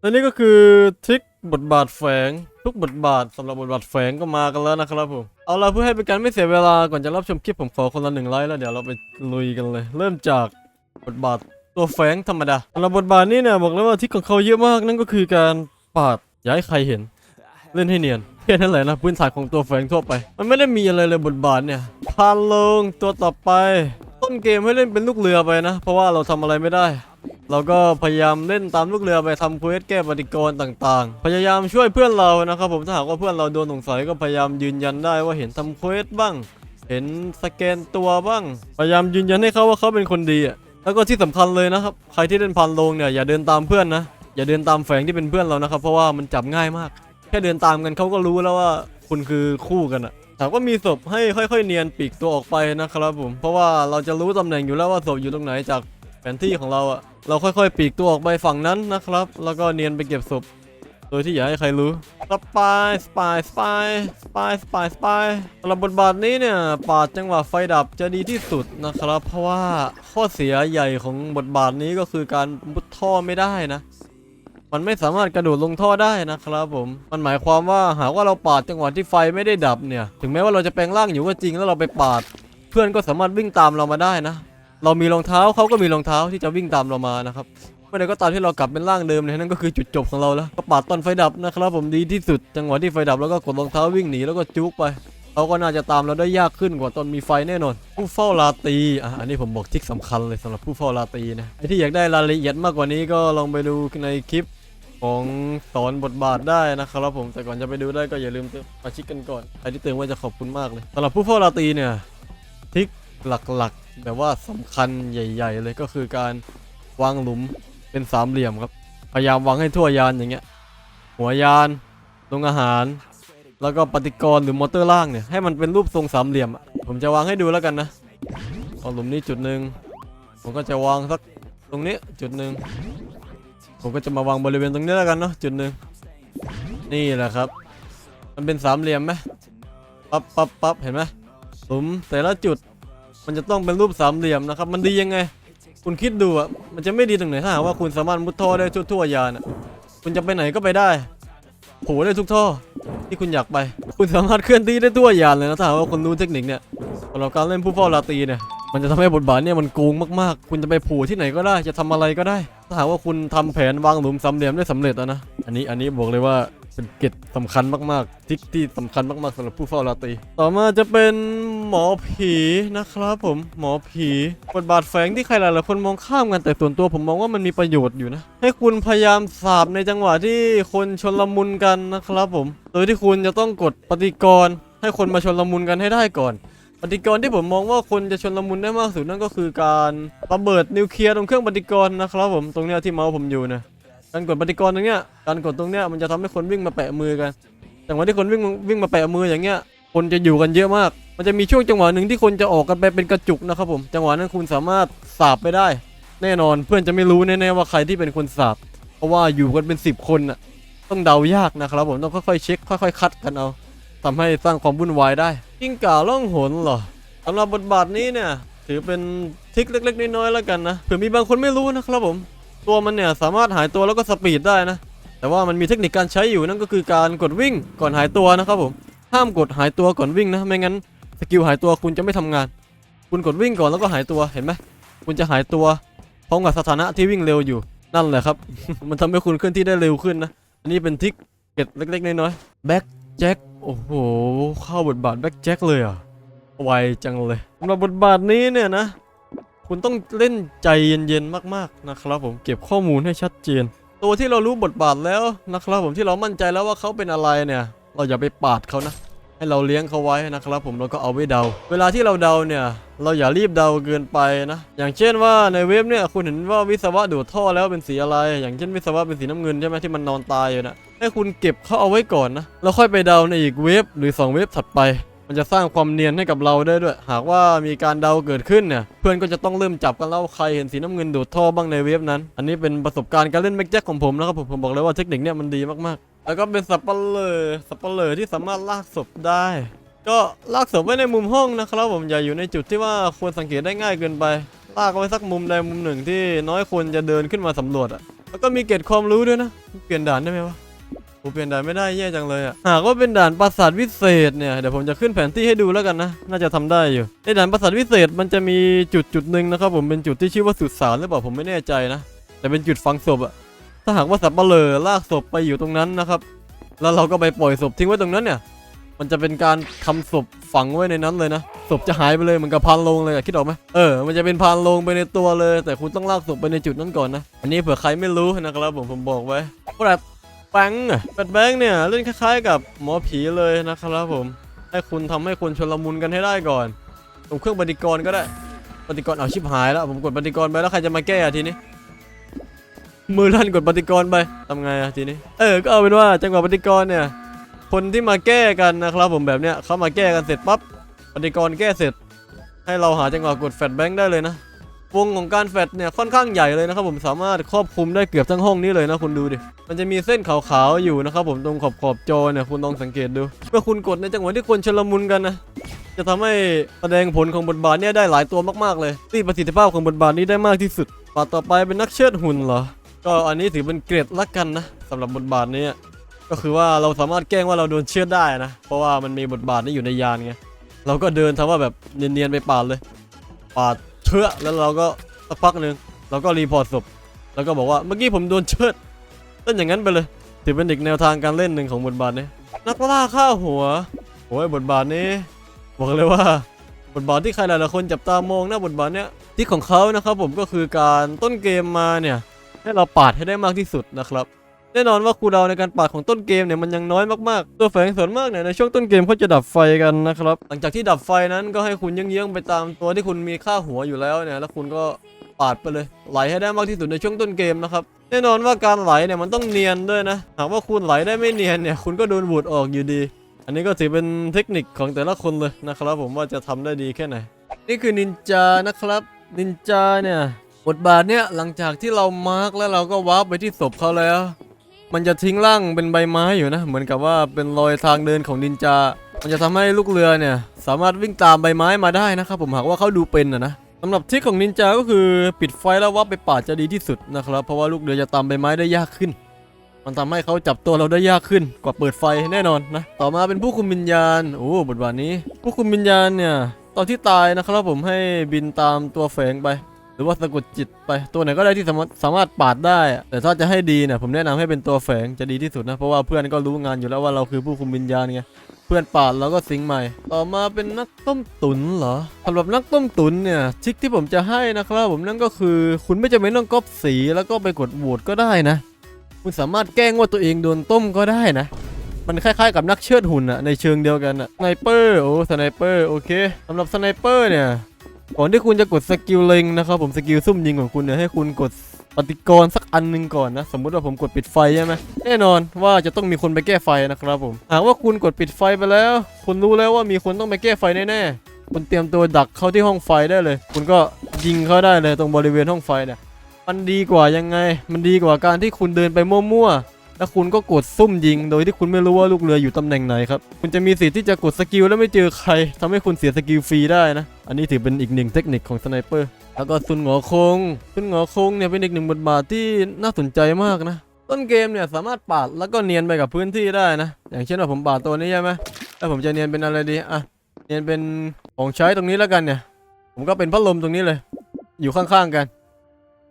และนี่ก็คือทริคบทบาทแฝงทุกบทบาทสำหรับบทบาทแฝงก็มากันแล้วนะครับผม เอาละเพื่อให้เป็นการไม่เสียเวลาก่อนจะรับชมคลิปผมขอคนละหนึ่งไลค์แล้วเดี๋ยวเราไปลุยกันเลย เริ่มจากบทบาทตัวแฝงธรรมดาสำหรับบทบาทนี้เนี่ยบอกเลยว่าทริคของเขาเยอะมากนั่นก็คือการปาดย่าให้ใครเห็น เล่นให้เนียนแค่นั้นแหละนะพื้นฐานของตัวแฝงทั่วไป มันไม่ได้มีอะไรเลยบทบาทเนี่ยพานลงตัวต่อไป ต้นเกมให้เล่นเป็นลูกเรือไปนะ เพราะว่าเราทำอะไรไม่ได้ เราก็พยายามเล่นตามลูกเรือไปทำเควสแก้ปฏิกรณ์ต่างๆ พยายามช่วยเพื่อนเรานะครับผมถ้าหากว่าเพื่อนเราโดนสงสัยก็พยายามยืนยันได้ว่าเห็นทำเควสบ้าง เห็นสแกนตัวบ้าง พยายามยืนยันให้เขาว่าเขาเป็นคนดีอะแล้วก็ที่สำคัญเลยนะครับใครที่เล่นพันลงเนี่ยอย่าเดินตามเพื่อนนะอย่าเดินตามแฝงที่เป็นเพื่อนเรานะครับเพราะว่ามันจับง่ายมาก แค่เดินตามกันเขาก็รู้แล้วว่าคุณคือคู่กันอะถามว่ามีศพให้ค่อย ๆ เนียนปีกตัวออกไปนะครับผม เพราะว่าเราจะรู้ตำแหน่งอยู่แล้วว่าศพอยู่ตรงไหนจาก แผนที่ของเราอะเราค่อยๆ ปีกตัวออกไปฝั่งนั้นนะครับ แล้วก็เนียนไปเก็บศพ โดยที่อย่าให้ใครรู้สปายสปายสปายสปายสปายสปายสำหรับบทบาทนี้เนี่ยปาดจังหวะไฟดับจะดีที่สุดนะครับ เพราะว่าข้อเสียใหญ่ของบทบาทนี้ก็คือการมุดท่อไม่ได้นะ มันไม่สามารถกระโดดลงท่อได้นะครับผม มันหมายความว่าหากว่าเราปาดจังหวะที่ไฟไม่ได้ดับเนี่ย ถึงแม้ว่าเราจะแปลงร่างอยู่ก็จริงแล้วเราไปปาด เพื่อนก็สามารถวิ่งตามเรามาได้นะ เรามีรองเท้าเขาก็มีรองเท้าที่จะวิ่งตามเรามานะครับเมื่อใดก็ตามที่เรากลับเป็นร่างเดิมเนี่ยนั่นก็คือจุดจบของเราแล้วก็ปาดตอนไฟดับนะครับผมดีที่สุด จังหวะที่ไฟดับแล้วก็กดรองเท้าวิ่งหนีแล้วก็จุกไปเขาก็น่าจะตามเราได้ยากขึ้นกว่าตอนมีไฟแน่นอน ผู้เฝ้าราตีอะอันนี้ผมบอกทิกสำคัญเลยสำหรับผู้เฝ้าราตีนะไอที่อยากได้รายละเอียดมากกว่านี้ก็ลองไปดูในคลิปของสอนบทบาทได้นะครับผมแต่ก่อนจะไปดูได้ก็อย่าลืมเติมมาชิกกันก่อนใครที่เติมไว่าจะขอบคุณมากเลยสำหรับผู้เฝ้าราตีเนี่ยทิกหลักๆแบบว่าสำคัญใหญ่ ๆ เลยก็คือการวางหลุมเป็นสามเหลี่ยมครับ พยายามวางให้ทั่วยานอย่างเงี้ย หัวยานลงอาหาร แล้วก็ปฏิกรณ์หรือมอเตอร์ล่างเนี่ยให้มันเป็นรูปทรงสามเหลี่ยม ผมจะวางให้ดูแล้วกันนะเอาหลุมนี้จุดหนึ่งผมก็จะวางสักตรงนี้จุดหนึ่งผมก็จะมาวางบริเวณตรงนี้แล้วกันเนาะจุดหนึ่งนี่แหละครับ มันเป็นสามเหลี่ยมไหมปั๊บปั๊บปั๊บเห็นไหมหลุมแต่ละจุด มันจะต้องเป็นรูปสามเหลี่ยมนะครับ มันดียังไง คุณคิดดูอะ มันจะไม่ดีตรงไหนถ้าหากว่าคุณสามารถมุดท่อได้ทั่วๆยานอะ คุณจะไปไหนก็ไปได้โผล่ได้ทุกท่อที่คุณอยากไป คุณสามารถเคลื่อนที่ได้ทั่วยานเลยนะถ้าหากว่าคุณรู้เทคนิคเนี่ยสำหรับการเล่นผู้เฝ้าราตีเนี่ยมันจะทำให้บทบาทเนี่ยมันโกงมากๆ คุณจะไปผูที่ไหนก็ได้ จะทำอะไรก็ได้ ถ้าหากว่าคุณทำแผนวางหลุมสามเหลี่ยมได้สำเร็จแล้วนะ อันนี้อันนี้บอกเลยว่าเป็นเกร็ดสำคัญมากๆทิกที่สำคัญมากๆสำหรับผู้เฝ้าราตรีต่อมาจะเป็น หมอผีนะครับผมหมอผีบทบาทแฝงที่ใครหลายๆคนมองข้ามกันแต่ส่วนตัวผมมองว่ามันมีประโยชน์อยู่นะ ให้คุณพยายามสาบในจังหวะที่คนชนละมุนกันนะครับผม โดยที่คุณจะต้องกดปฏิกรณ์ให้คนมาชนละมุนกันให้ได้ก่อนปฏิกรณ์ที่ผมมองว่าคนจะชนละมุนได้มากสุดนั่นก็คือการระเบิดนิวเคลียร์ตรงเครื่องปฏิกรณ์นะครับผมตรงเนี้ยที่เมาส์ผมอยู่นี่ยการกดปฏิกรณ์ตรงเนี้ยการกดตรงเนี้ยมันจะทำให้คนวิ่งมาแปะมือกันจังหวะที่คนวิ่งวิ่งมาแปะมืออย่างเงี้ย คนจะอยู่กันเยอะมาก มันจะมีช่วงจังหวะหนึ่งที่คนจะออกกันไปเป็นกระจุกนะครับผม จังหวะนั้นคุณสามารถสาบไปได้ แน่นอนเพื่อนจะไม่รู้แน่ๆว่าใครที่เป็นคนสาบ เพราะว่าอยู่กันเป็น 10 คนน่ะ ต้องเดายากนะครับผม ต้องค่อยๆเช็ค ค่อยๆ คัดกันเอาทำให้สร้างความวุ่นวายได้กิ้งก่าล่องหนเหรอสำหรับบทบาทนี้เนี่ย ถือเป็นทิคเล็ก ๆ น้อยๆแล้วกันนะ เผื่อมีบางคนไม่รู้นะครับผม ตัวมันเนี่ยสามารถหายตัวแล้วก็สปีดได้นะ แต่ว่ามันมีเทคนิคการใช้อยู่นั่นก็คือการกดวิ่งก่อนหายตัวนะครับผม ห้ามกดหายตัวก่อนวิ่งนะ ไม่งั้นสกิลหายตัวคุณจะไม่ทำงาน คุณกดวิ่งก่อนแล้วก็หายตัวเห็นไหมคุณจะหายตัวพร้อมกับสถานะที่วิ่งเร็วอยู่นั่นแหละครับ มันทำให้คุณเคลื่อนที่ได้เร็วขึ้นนะ อันนี้เป็นทริคเก็ดเล็กๆน้อยๆแบ็คแจ็คโอ้โหเข้าบทบาทแบ็คแจ็คเลยอะไวจังเลยสำหรับบทบาทนี้เนี่ยนะ คุณต้องเล่นใจเย็นๆมากๆนะครับ ผมเก็บข้อมูลให้ชัดเจน ตัวที่เรารู้บทบาทแล้วนะครับ ผมที่เรามั่นใจแล้วว่าเขาเป็นอะไรเนี่ย เราอย่าไปปาดเขานะให้เราเลี้ยงเขาไว้นะครับผมแล้วก็เอาไว้เดา เวลาที่เราเดาเนี่ย เราอย่ารีบเดาเกินไปนะ อย่างเช่นว่าในเว็บเนี่ยคุณเห็นว่าวิศวะดูดท่อแล้วเป็นสีอะไร อย่างเช่นวิศวะเป็นสีน้ำเงินใช่ไหมที่มันนอนตายอยู่นะให้คุณเก็บเขาเอาไว้ก่อนนะแล้วค่อยไปเดาในอีกเว็บหรือสองเว็บถัดไป มันจะสร้างความเนียนให้กับเราได้ด้วย หากว่ามีการเดาเกิดขึ้นเนี่ยเพื่อนก็จะต้องเริ่มจับกันแล้วว่าใครเห็นสีน้ำเงินดูดท่อบ้างในเว็บนั้น อันนี้เป็นประสบการณ์การเล่นแม็กแจ็คของผมนะครับผมผมบอกเลยว่าเทคนิคเนี่ยมันดีมากๆ แล้วก็เป็นสับปะเลอสับปะเลอที่สามารถลากศพได้ ก็ลากศพไว้ในมุมห้องนะครับ ผมอย่าอยู่ในจุดที่ว่าควรสังเกตได้ง่ายเกินไป ลากไว้สักมุมใดมุมหนึ่งที่น้อยคนจะเดินขึ้นมาสำรวจอะแล้วก็มีเกรดความรู้ด้วยนะ เปลี่ยนด่านได้ไหมวะโอ้เปลี่ยนด่านไม่ได้แย่จังเลยอะหากว่าเป็นด่านปราสาทวิเศษเนี่ยเดี๋ยวผมจะขึ้นแผนที่ให้ดูแล้วกันนะ น่าจะทำได้อยู่ ในด่านปราสาทวิเศษมันจะมีจุดจุดหนึ่งนะครับผมเป็นจุดที่ชื่อว่าสุสานหรือเปล่าผมไม่แน่ใจนะ แต่เป็นจุดฝังศพอะาหากว่าสับเปลอลากศพไปอยู่ตรงนั้นนะครับ แล้วเราก็ไปปล่อยศพทิ้งไว้ตรงนั้นเนี่ย มันจะเป็นการทำศพฝังไว้ในนั้นเลยนะ ศพจะหายไปเลยเหมือนกับพานลงเลยอะคิดออกไหมเออ มันจะเป็นพานลงไปในตัวเลย แต่คุณต้องลากศพไปในจุดนั้นก่อนนะ อันนี้เผื่อใครไม่รู้นะครับผมผมบอกไว้แปดแบงค์อะแปดแบงค์เนี่ยเล่นคล้ายๆ กับหมอผีเลยนะครับผม ให้คุณทำให้คนชนละมุนกันให้ได้ก่อนตรงเครื่องปฏิกรณ์ก็ได้ปฏิกรณ์เอาชิบหายแล้วผมกดปฏิกรณ์ไปแล้วใครจะมาแก้อะทีนี้ มือลั่นกดปฏิกรไปทำไงอะทีนี้ เออ ก็เอาเป็นว่าจังหวะปฏิกรเนี่ย คนที่มาแก้กันนะครับผมแบบเนี้ยเขามาแก้กันเสร็จปั๊บปฏิกรแก้เสร็จ ให้เราหาจังหวะกดแฟลชแบงค์ได้เลยนะ วงของการแฟลชเนี่ยค่อนข้างใหญ่เลยนะครับผมสามารถครอบคลุมได้เกือบทั้งห้องนี้เลยนะคุณดูดิ มันจะมีเส้นขาวๆอยู่นะครับผมตรงขอบขอบจอเนี่ยคุณลองสังเกตดู เมื่อคุณกดในจังหวะที่คนชลมุนกันนะจะทำให้แสดงผลของบทบาทเนี่ยได้หลายตัวมากๆเลยที่ประสิทธิภาพของบทบาทนี้ได้มากที่สุดบาทต่อไปเป็นนักเชิดหุ่นเหรอ ก็อันนี้ถือเป็นเกรดละกันนะสำหรับบทบาทนี้ก็คือว่าเราสามารถแกล้งว่าเราโดนเชือดได้นะ เพราะว่ามันมีบทบาทนี้อยู่ในยานไงเราก็เดินทำว่าแบบเนียนๆไปปาดเลย ปาดเชือแล้วเราก็สักพักหนึ่งเราก็รีพอร์ตศพแล้วก็บอกว่าเมื่อกี้ผมโดนเชือดเล่นอย่างนั้นไปเลย ถือเป็นอีกแนวทางการเล่นหนึ่งของบทบาทนี้นักล่าฆ่าหัวโอ้ยบทบาทนี้ บอกเลยว่าบทบาทที่ใครหลายๆคนจับตามองนะบทบาทเนี้ยที่ของเขานะครับผมก็คือการต้นเกมมาเนี่ย ให้เราปาดให้ได้มากที่สุดนะครับแน่นอนว่าคูดาวในการปาดของต้นเกมเนี่ยมันยังน้อยมากๆ ตัวแฝงส่วนมากเนี่ยในช่วงต้นเกมเขาจะดับไฟกันนะครับ หลังจากที่ดับไฟนั้นก็ให้คุณเยื้องๆไปตามตัวที่คุณมีค่าหัวอยู่แล้วเนี่ยแล้วคุณก็ปาดไปเลย ไหลให้ได้มากที่สุดในช่วงต้นเกมนะครับ แน่นอนว่าการไหลเนี่ยมันต้องเนียนด้วยนะ หากว่าคุณไหลได้ไม่เนียนเนี่ยคุณก็โดนบูดออกอยู่ดี อันนี้ก็ถือเป็นเทคนิคของแต่ละคนเลยนะครับ ผมว่าจะทำได้ดีแค่ไหน นี่คือนินจานะครับ นินจาเนี่ย บทบาทเนี่ยหลังจากที่เรามาร์กแล้วเราก็วาร์ปไปที่ศพเขาแล้ว มันจะทิ้งร่างเป็นใบไม้อยู่นะ เหมือนกับว่าเป็นรอยทางเดินของนินจา มันจะทำให้ลูกเรือเนี่ย สามารถวิ่งตามใบไม้มาได้นะครับผมหากว่าเขาดูเป็นนะนะสำหรับทริคของนินจา ก็คือปิดไฟแล้ววับไปป่าจะดีที่สุดนะครับ เพราะว่าลูกเรือจะตามใบไม้ได้ยากขึ้น มันทำให้เขาจับตัวเราได้ยากขึ้น กว่าเปิดไฟแน่นอนนะ ต่อมาเป็นผู้คุมวิญญาณ โอ้บทบาทนี้ ผู้คุมวิญญาณเนี่ย ตอนที่ตายนะครับผมให้บินตามตัวแฝงไป รือว่าสะกดจิตไปตัวไหนก็ได้ที่สามารถสามารถปาดได้ แต่ถ้าจะให้ดีเนี่ยผมแนะนำให้เป็นตัวแฝงจะดีที่สุดนะ เพราะว่าเพื่อนก็รู้งานอยู่แล้วว่าเราคือผู้คุมวิญญาณไงเพื่อนปาดเราก็สิงใหม่ ต่อมาเป็นนักต้มตุ๋นเหรอสำหรับนักต้มตุ๋นเนี่ยทริคที่ผมจะให้นะครับ ผมนั่นก็คือคุณไม่จำเป็นต้องก๊อปสีแล้วก็ไปกดโหวตก็ได้นะ คุณสามารถแกล้งว่าตัวเองโดนต้มก็ได้นะมันคล้ายๆกับนักเชือดหุ่นอะในเชิงเดียวกันอะสไนเปอร์โอ้สไนเปอร์โอเคสำหรับสไนเปอร์เนี่ย ก่อนที่คุณจะกดสกิลเล็งนะครับผมสกิลซุ่มยิงของคุณเนี่ยให้คุณกดปฏิกรณ์สักอันหนึ่งก่อนนะ สมมุติว่าผมกดปิดไฟใช่ไหมแน่นอนว่าจะต้องมีคนไปแก้ไฟนะครับผมหากว่าคุณกดปิดไฟไปแล้ว คุณรู้แล้วว่ามีคนต้องไปแก้ไฟแน่ๆคุณเตรียมตัวดักเข้าที่ห้องไฟได้เลย คุณก็ยิงเขาได้เลยตรงบริเวณห้องไฟเนี่ยมันดีกว่ายังไง มันดีกว่าการที่คุณเดินไปมั่วๆ แล้วคุณก็กดซุ่มยิง โดยที่คุณไม่รู้ว่าลูกเรืออยู่ตำแหน่งไหนครับ คุณจะมีสิทธิ์ที่จะกดสกิลแล้วไม่เจอใครทำให้คุณเสียสกิลฟรีได้นะ อันนี้ถือเป็นอีกหนึ่งเทคนิคของสไนเปอร์ แล้วก็ซุนหงอคงซุนหงอคงเนี่ยเป็นอีกหนึ่งบทบาทที่น่าสนใจมากนะ ต้นเกมเนี่ยสามารถปาดแล้วก็เนียนไปกับพื้นที่ได้นะ อย่างเช่นว่าผมปาดตัวนี้ใช่ไหมแล้วผมจะเนียนเป็นอะไรดี อะ เนียนเป็นของใช้ตรงนี้แล้วกันเนี่ย ผมก็เป็นพัดลมตรงนี้เลย อยู่ข้างๆกัน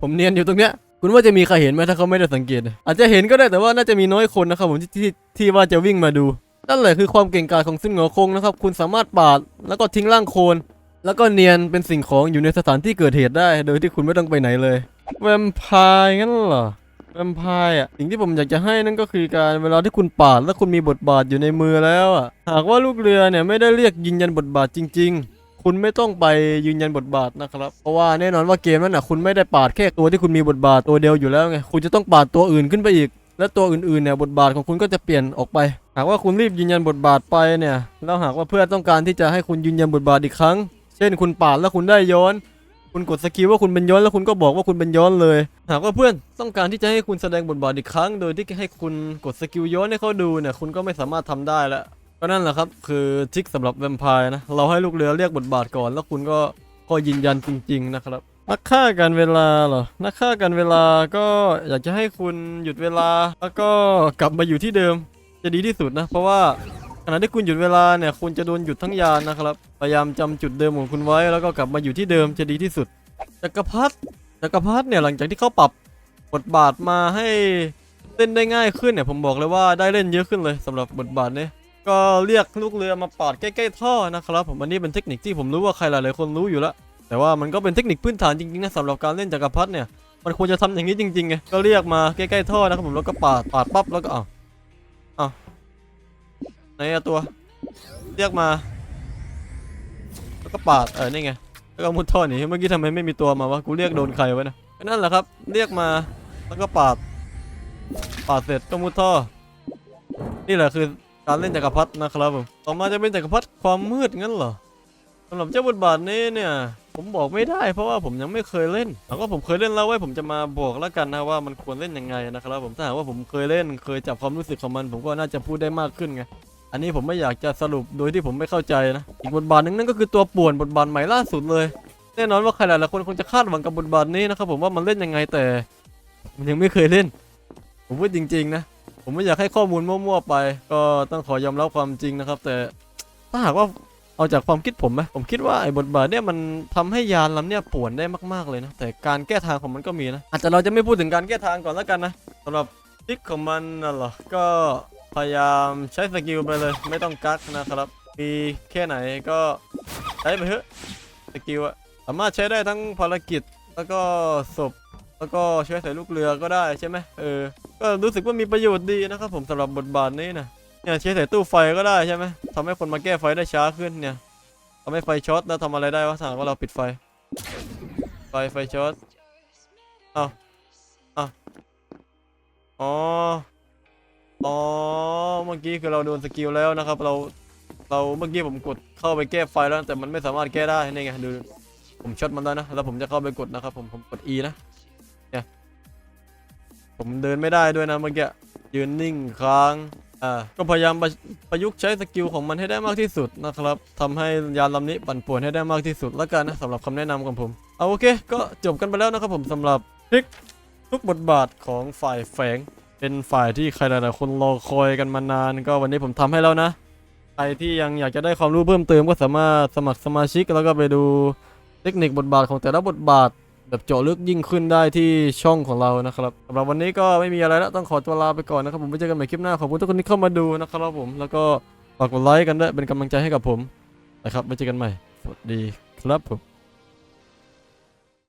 ผมเนียนอยู่ตรงเนี้ย คุณว่าจะมีใครเห็นไหมถ้าเขาไม่ได้สังเกต อาจจะเห็นก็ได้แต่ว่าน่าจะมีน้อยคนนะครับผมที่ที่ที่ว่าจะวิ่งมาดู นั่นแหละคือความเก่งกาจของซึ่งเหงอคงนะครับ คุณสามารถปาด แล้วก็ทิ้งร่างโคลนแล้วก็เนียนเป็นสิ่งของอยู่ในสถานที่เกิดเหตุได้ โดยที่คุณไม่ต้องไปไหนเลยแวมไพร์งั้นเหรอแวมไพร์อะสิ่งที่ผมอยากจะให้นั่นก็คือการเวลาที่คุณปาดแล้วคุณมีบทบาทอยู่ในมือแล้วอะหากว่าลูกเรือเนี่ยไม่ได้เรียกยืนยันบทบาทจริง ๆ คุณไม่ต้องไปยืนยันบทบาทนะครับ เพราะว่าแน่นอนว่าเกมนั้นน่ะคุณไม่ได้ปาดแค่ตัวที่คุณมีบทบาทตัวเดียวอยู่แล้วไง คุณจะต้องปาดตัวอื่นขึ้นไปอีก และตัวอื่นๆเนี่ยบทบาทของคุณก็จะเปลี่ยนออกไป หากว่าคุณรีบยืนยันบทบาทไปเนี่ย แล้วหากว่าเพื่อนต้องการที่จะให้คุณยืนยันบทบาทอีกครั้ง เช่น คุณปาดแล้วคุณได้ย้อน คุณกดสกิลว่าคุณเป็นย้อนแล้วคุณก็บอกว่าคุณเป็นย้อนเลย หากว่าเพื่อนต้องการที่จะให้คุณแสดงบทบาทอีกครั้ง โดยที่ให้คุณกดสกิลย้อนให้เขาดูเนี่ย คุณก็ไม่สามารถทำได้แล้ว ก็นั่นแหละครับ คือทิคสำหรับแวมไพร์นะ เราให้ลูกเรือเรียกบทบาทก่อน แล้วคุณก็ก็ยืนยันจริง ๆ นะครับ นักฆ่ากันเวลาเหรอ นักฆ่ากันเวลาก็อยากจะให้คุณหยุดเวลา แล้วก็กลับมาอยู่ที่เดิม จะดีที่สุดนะ เพราะว่าขณะที่คุณหยุดเวลาเนี่ยคุณจะโดนหยุดทั้งยานนะครับ พยายามจำจุดเดิมของคุณไว้ แล้วก็กลับมาอยู่ที่เดิมจะดีที่สุดจักรพรรดิจักรพรรดิเนี่ยหลังจากที่เขาปรับบทบาทมาให้เล่นได้ง่ายขึ้นเนี่ยผมบอกเลยว่าได้เล่นเยอะขึ้นเลยสำหรับบทบาทเนี้ ก็เรียกลูกเรือมาปาดใกล้ๆท่อนะครับผมอันนี้เป็นเทคนิคที่ผมรู้ว่าใครหลายๆคนรู้อยู่แล้ว แต่ว่ามันก็เป็นเทคนิคพื้นฐานจริงๆนะสำหรับการเล่นจักรพรรดิเนี่ยมันควรจะทำอย่างนี้จริงๆไงก็เรียกมาใกล้ๆท่อนะครับผมแล้วก็ปาดปาดปั๊บแล้วก็เอาเอาไหนอะตัว เรียกมา แล้วก็ปาดเออนี่ไงแล้วก็มุดท่อหนีเมื่อกี้ทำไมไม่มีตัวมาวะกูเรียกโดนใครวะนะนั่นแหละครับ เรียกมาแล้วก็ปาดปาดเสร็จก็มุดท่อ นี่แหละคือ การเล่นจักรพรรดินะครับผมต่อมาจะเป็นจักรพรรดิความมืดงั้นเหรอสำหรับเจ้าบทบาทนี้เนี่ย ผมบอกไม่ได้เพราะว่าผมยังไม่เคยเล่นแล้วก็ผมเคยเล่นแล้วไว้ผมจะมาบอกแล้วกันนะว่ามันควรเล่นยังไงนะครับผมถ้าหากว่าผมเคยเล่นเคยจับความรู้สึกของมัน ผมก็น่าจะพูดได้มากขึ้นไงอันนี้ผมไม่อยากจะสรุปโดยที่ผมไม่เข้าใจนะอีกบทบาทหนึ่งนั่นก็คือตัวป่วนบทบาทใหม่ล่าสุดเลย แน่นอนว่าใครหลายๆคนคงจะคาดหวังกับบทบาทนี้นะครับผมว่ามันเล่นยังไงแต่ ผมยังไม่เคยเล่น ผมพูดจริง ๆ นะ ผมไม่อยากให้ข้อมูลมั่วๆไป ก็ต้องขอยอมรับความจริงนะครับ แต่ถ้าหากว่าเอาจากความคิดผมไหมผมคิดว่าไอ้บทบาทเนี่ยมันทำให้ยานลำเนี่ยป่วนได้มากๆเลยนะ แต่การแก้ทางของมันก็มีนะอาจจะเราจะไม่พูดถึงการแก้ทางก่อนแล้วกันนะสำหรับทิกของมันน่ะเหรอก็พยายามใช้สกิลไปเลย ไม่ต้องกักนะครับ มีแค่ไหนก็ใช้ไปเถอะสกิลอะสามารถใช้ได้ทั้งภารกิจแล้วก็ศพ แล้วก็ใช้ใส่ลูกเรือก็ได้ใช่ไหมเออ ก็รู้สึกว่ามีประโยชน์ดีนะครับผมสำหรับบทบาทนี้นะเนี่ยใช้ใส่ตู้ไฟก็ได้ใช่ไหมทำให้คนมาแก้ไฟได้ช้าขึ้นเนี่ยทำให้ไฟช็อตแล้วทำอะไรได้วะถ้าหากว่าเราปิดไฟ ไฟไฟช็อตอ้าวอ้าวอ๋ออ๋อเมื่อกี้คือเราโดนสกิลแล้วนะครับ เราเราเมื่อกี้ผมกดเข้าไปแก้ไฟแล้วแต่มันไม่สามารถแก้ได้นี่ไงดูผมช็อตมันแล้วนะแล้วผมจะเข้าไปกดนะครับผมผมกด E นะ เนี่ยผมเดินไม่ได้ด้วยนะเมื่อกี้ยืนนิ่งค้างอ่าก็พยายามประประยุกต์ใช้สกิลของมันให้ได้มากที่สุดนะครับทำให้ยานลำนี้ปั่นป่วนให้ได้มากที่สุดแล้วกันนะสำหรับคำแนะนำของผมเอาโอเค ก็จบกันไปแล้วนะครับผมสำหรับทริกทุกบทบาทของฝ่ายแฝง เป็นฝ่ายที่ใครหลายๆคนรอคอยกันมานาน ก็วันนี้ผมทำให้แล้วนะ ใครที่ยังอยากจะได้ความรู้เพิ่มเติมก็สามารถสมัครสมาชิก แล้วก็ไปดูเทคนิคบทบาทของแต่ละบทบาท แบบเจาะลึกยิ่งขึ้นได้ที่ช่องของเรานะครับสำหรับวันนี้ก็ไม่มีอะไรแล้วต้องขอตัวลาไปก่อนนะครับผมไว้เจอกันใหม่คลิปหน้าขอบคุณทุกคนที่เข้ามาดูนะครับผมแล้วก็ฝากกดไลค์กันด้วยเป็นกำลังใจให้กับผมนะครับไว้เจอกันใหม่สวัสดีครับผม